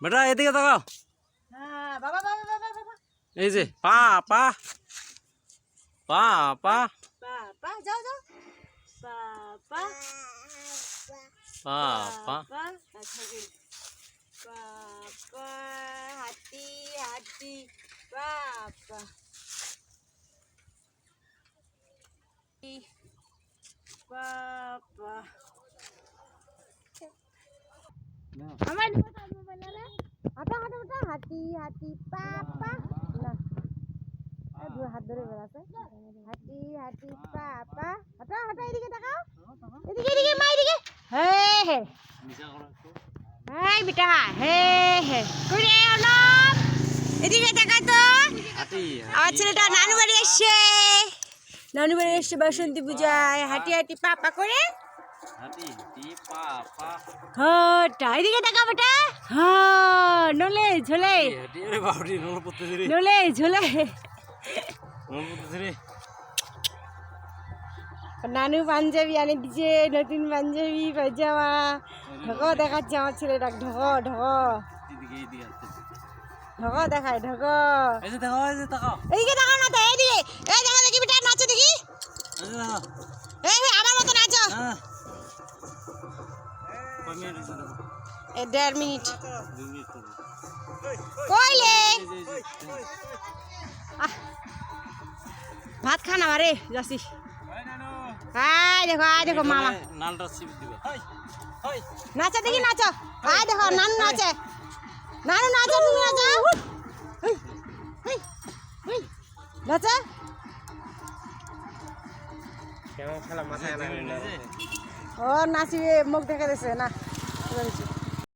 বেটা এদিকে তাকাও। হ্যাঁ বাবা বাবা বাবা বাবা। এই যে পা পা। পা পা। আচ্ছা হাতি হাতি। বাবা হাঁটা হাতি হাতি পাপা। না হাত ধরে বেড়াচ্ছে হাতি হাতি পাপা। হাঁটা হাঁটা এদিকে তাকাও। এদিকে এদিকে মা এদিকে। হে হে। এই বেটা হে হে। কই রে অলপ এদিকে তাকাই তো। আমার ছেলেটা নানু বাড়ি এসছে। নানু বাড়ি এসছে বাসন্তী পূজায়। হাঁটি হাঁটি পাপা করে। এদিকে তাকা বেটা হ্যাঁ নলে ঝোলে। নল ঝোলে। রে। নানু পাঞ্জাবি আনি দিছে নতুন পাঞ্জাবি পায়জামা ঢক দেখাচ্ছে আমার ছেলেটা ঢক ঢক। ঢক দেখায় ঢক এইদিকে তাকাও না তো দেড় মিনিট। কইলে? ভাত খানা মারে যাচ্ছি। আয় দেখো আয় দেখো মামা। নাচো দেখি নাচো। আয় দেখো নানু নাচে। নানু নাচো তুমি নাচো। নাচো। কেমন খেলা? মাথায় ও নাচিবে মুখ দেখা দিছে না।